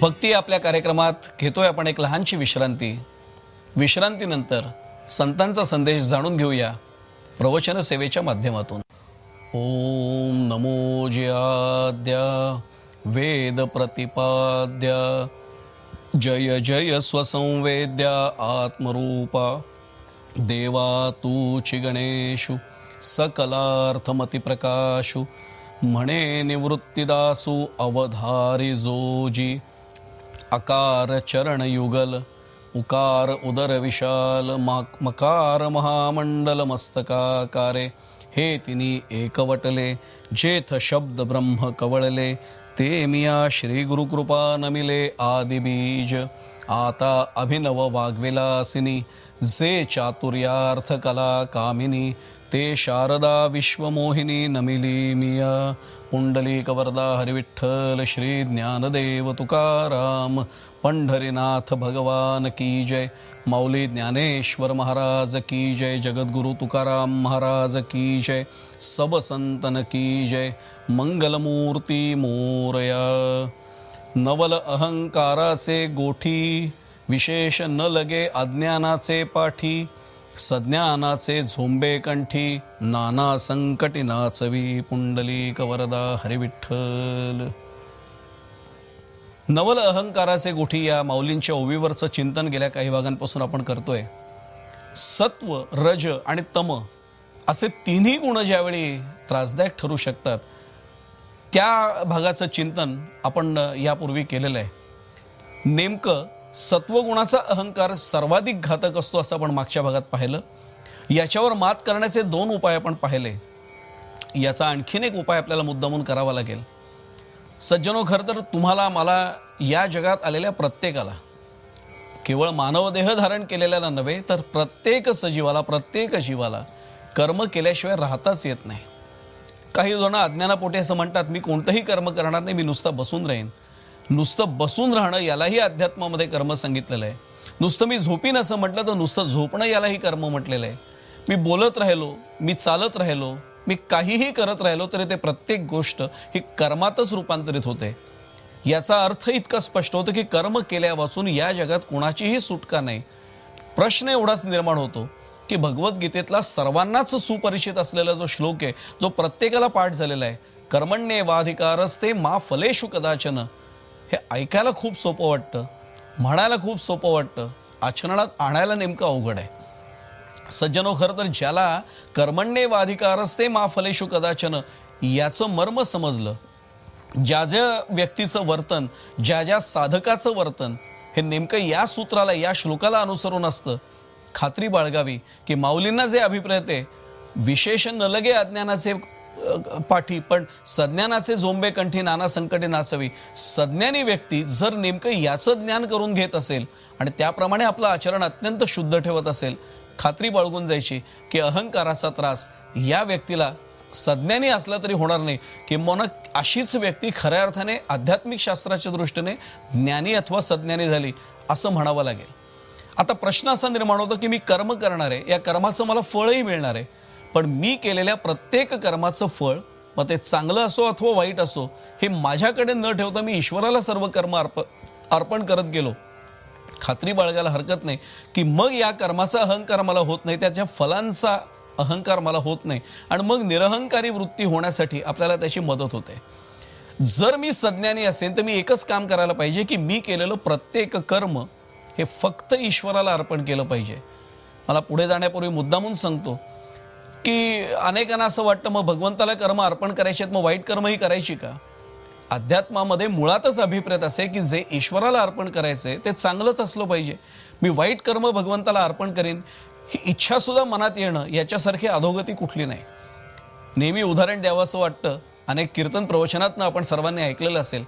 भक्ती आपल्या कार्यक्रमात घेतोय आपण एक लहानशी विश्रांती. विश्रांतीनंतर संतांचा संदेश जाणून घेऊया प्रवचन सेवेच्या माध्यमातून. ओम नमो जयाद्या वेद प्रतिपाद्या जय जय स्वसंवेद्या आत्मरूपा देवा तूची गणेशु सकलार्थमतिप्रकाशु म्हणे निवृत्तिदासु अवधारी जोजी अकार चरण युगल उकार उदर विशाल माक मकार महामंडल मस्तकाकारे हे तिनी एकवटले जेथ शब्द ब्रह्म कवळले ते मिया श्री गुरुकृपा नमिले आदिबीज आता अभिनव वाग्विलासिनी जे चातुर्यार्थ कला कामिनी ते शारदा विश्वमोहिनी नमिली मिया. पुंडलीकवरदा हरिविठ्ठल श्री ज्ञानदेव तुकाराम पंढरीनाथ भगवान की जय। माऊली ज्ञानेश्वर महाराज की जय। जगद्गुरु तुकाराम महाराज की जय। सब संतन की जय। मंगलमूर्ती मोरया। नवल अहंकाराचे गोठी। विशेष न लगे अज्ञानाचे पाठी। सज्ञानाचे झोंबे कंठी नाना संकटी नाचवी पुंडली वरदा हरिविठ्ठल. नवल अहंकाराचे गोठी या माऊलींच्या ओवीवरचं चिंतन गेल्या काही भागांपासून आपण करतोय. सत्व रज आणि तम असे तिन्ही गुण ज्यावेळी त्रासदायक ठरू शकतात त्या भागाचं चिंतन आपण यापूर्वी केलेलं आहे. नेमकं सत्वगुणाचा अहंकार सर्वाधिक घातक असतो असं आपण मागच्या भागात पाहिलं. याच्यावर मात करण्याचे दोन उपाय आपण पाहिले. याचा आणखीन एक उपाय आपल्याला मुद्दामून करावा लागेल. सज्जनो खरं तर तुम्हाला मला या जगात आलेल्या प्रत्येकाला केवळ मानवदेह धारण केलेल्याला नव्हे तर प्रत्येक सजीवाला प्रत्येक जीवाला कर्म केल्याशिवाय राहताच येत नाही. काही जण अज्ञानापोटी असं म्हणतात मी कोणतंही कर्म करणार नाही मी नुसतं बसून राहीन. नुसतं बसून राहणं यालाही अध्यात्मामध्ये कर्म सांगितलेलं आहे. नुसतं मी झोपीन असं म्हटलं तर नुसतं झोपणं यालाही कर्म म्हटलेलं आहे. मी बोलत राहिलो मी चालत राहिलो मी काहीही करत राहिलो तरी ते प्रत्येक गोष्ट ही कर्मातच रूपांतरित होते. याचा अर्थ इतका स्पष्ट होतो की कर्म केल्यापासून या जगात कोणाचीही सुटका नाही. प्रश्न एवढाच निर्माण होतो की भगवद्गीतेतला सर्वांनाच सुपरिचित असलेला जो श्लोक आहे जो प्रत्येकाला पाठ झालेला आहे कर्मण्ये वाधिकारस्ते मा फलेषु कदाचन. हे ऐकायला खूप सोपं वाटतं म्हणायला खूप सोपं वाटतं आचरणात आणायला नेमकं अवघड आहे. सज्जनो खरं तर ज्याला कर्मण्ये वाधिकारस्ते मा फलेषु कदाचन याचं मर्म समजलं ज्या ज्या व्यक्तीचं वर्तन ज्या ज्या साधकाचं वर्तन हे नेमकं या सूत्राला या श्लोकाला अनुसरून असतं. खात्री बाळगावी की माऊलींना जे अभिप्रेत आहे विशेष न लगे अज्ञानाचे पाठी पण सज्ञानाचे झोंबे कंठी नाना संकटे नाचवी. सज्ञानी व्यक्ती जर नेमकं याचं ज्ञान करून घेत असेल आणि त्याप्रमाणे आपलं आचरण अत्यंत शुद्ध ठेवत असेल खात्री बाळगून जायची की अहंकाराचा त्रास या व्यक्तीला सज्ञानी असला तरी होणार नाही. किंबहुना अशीच व्यक्ती खऱ्या अर्थाने आध्यात्मिक शास्त्राच्या दृष्टीने ज्ञानी अथवा सज्ञानी झाली असं म्हणावं लागेल. आता प्रश्न असा निर्माण होतो की मी कर्म करणार आहे या कर्माचं मला फळही मिळणार आहे. पण मी केलेल्या प्रत्येक कर्माचं फळ मग ते चांगलं असो अथवा वाईट असो हे माझ्याकडे न ठेवता मी ईश्वराला सर्व कर्म अर्प अर्पण करत गेलो. खात्री बाळगायला हरकत नाही की मग या कर्माचा अहंकार मला होत नाही त्याच्या फलांचा अहंकार मला होत नाही आणि मग निरहंकारी वृत्ती होण्यासाठी आपल्याला त्याची मदत होते. जर मी सज्ञानी असेल तर मी एकच काम करायला पाहिजे की मी केलेलं प्रत्येक कर्म हे फक्त ईश्वराला अर्पण केलं पाहिजे. मला पुढे जाण्यापूर्वी मुद्दामून सांगतो की अनेकांना असं वाटतं मग भगवंताला कर्म अर्पण करायचे आहेत मग वाईट कर्मही करायची का? अध्यात्मामध्ये मुळातच अभिप्रेत असे की जे ईश्वराला अर्पण करायचे ते चांगलंच असलं पाहिजे. मी वाईट कर्म भगवंताला अर्पण करीन ही इच्छासुद्धा मनात येणं याच्यासारखी अधोगती कुठली नाही. नेहमी उदाहरण द्यावं असं वाटतं. अनेक कीर्तन प्रवचनातनं आपण सर्वांनी ऐकलेलं असेल.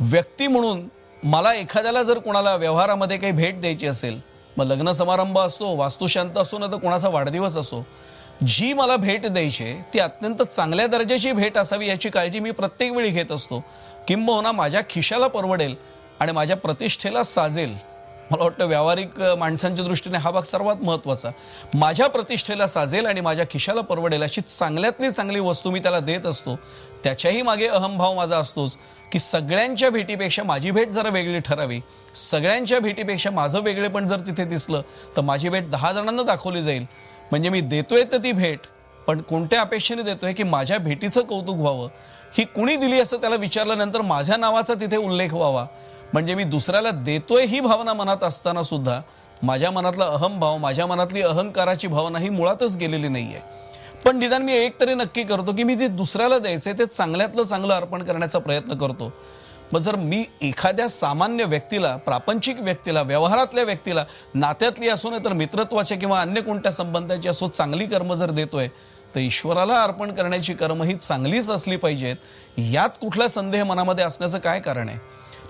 व्यक्ती म्हणून मला एखाद्याला जर कोणाला व्यवहारामध्ये काही भेट द्यायची असेल मग लग्न समारंभ असतो वास्तुशांत असो ना तर कोणाचा वाढदिवस असो जी मला भेट द्यायची आहे, ती अत्यंत चांगल्या दर्जाची भेट असावी याची काळजी मी प्रत्येक वेळी घेत असतो. किंबहुना माझ्या खिशाला परवडेल आणि माझ्या प्रतिष्ठेला साजेल. मला वाटतं व्यावहारिक माणसांच्या दृष्टीने हा भाग सर्वात महत्त्वाचा. माझ्या प्रतिष्ठेला साजेल आणि माझ्या खिशाला परवडेल अशी चांगल्यातली चांगली वस्तू मी त्याला देत असतो. त्याच्याही मागे अहमभाव माझा असतोच की सगळ्यांच्या भेटीपेक्षा माझी भेट जरा वेगळी ठरावी. सगळ्यांच्या भेटीपेक्षा माझं वेगळेपण जर तिथे दिसलं तर माझी भेट दहा जणांना दाखवली जाईल. म्हणजे मी देतोय तर ती भेट पण कोणत्या अपेक्षेने देतोय की माझ्या भेटीचं कौतुक व्हावं? ही कुणी दिली असं त्याला विचारल्यानंतर माझ्या नावाचा तिथे उल्लेख व्हावा. म्हणजे मी दुसऱ्याला देतोय ही भावना मनात असताना सुद्धा माझ्या मनातला अहंभाव माझ्या मनातली अहंकाराची भावना ही मुळातच गेलेली नाही आहे पण निदान मी एक तरी नक्की करतो की मी ते दुसऱ्याला द्यायचे ते चांगल्यातलं चांगलं अर्पण करण्याचा प्रयत्न करतो. मग जर मी एखाद्या सामान्य व्यक्तीला प्रापंचिक व्यक्तीला व्यवहारातल्या व्यक्तीला नात्यातली असो नाही तर मित्रत्वाच्या किंवा अन्य कोणत्या संबंधाची असो चांगली कर्म जर देतोय तर ईश्वराला अर्पण करण्याची कर्म ही चांगलीच असली पाहिजेत. यात कुठला संदेह मनामध्ये असण्याचं काय कारण आहे?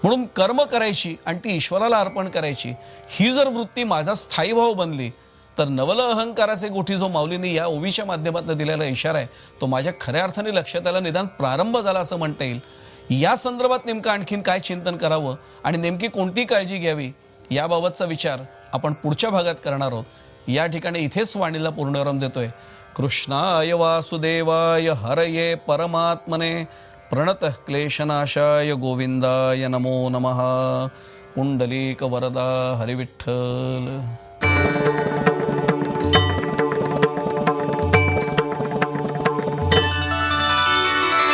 म्हणून कर्म करायची आणि ती ईश्वराला अर्पण करायची ही जर वृत्ती माझा स्थायी भाव बनली तर नवल अहंकाराचे गोठी जो माऊलीने या ओवीच्या माध्यमातून दिलेला इशारा आहे तो माझ्या खऱ्या अर्थाने लक्षात आला निदान प्रारंभ झाला असं म्हणता येईल. या संदर्भात नेमकं आणखीन काय चिंतन करावं आणि नेमकी कोणती काळजी घ्यावी याबाबतचा विचार आपण पुढच्या भागात करणार आहोत. या ठिकाणी इथेच वाणीला पूर्णविराम देतोय. कृष्णाय वासुदेवाय हरये परमात्मने. प्रणत क्लेशनाशाय गोविंदाय नमो नमः. पुंडलीक वरदा हरिविठ्ठल.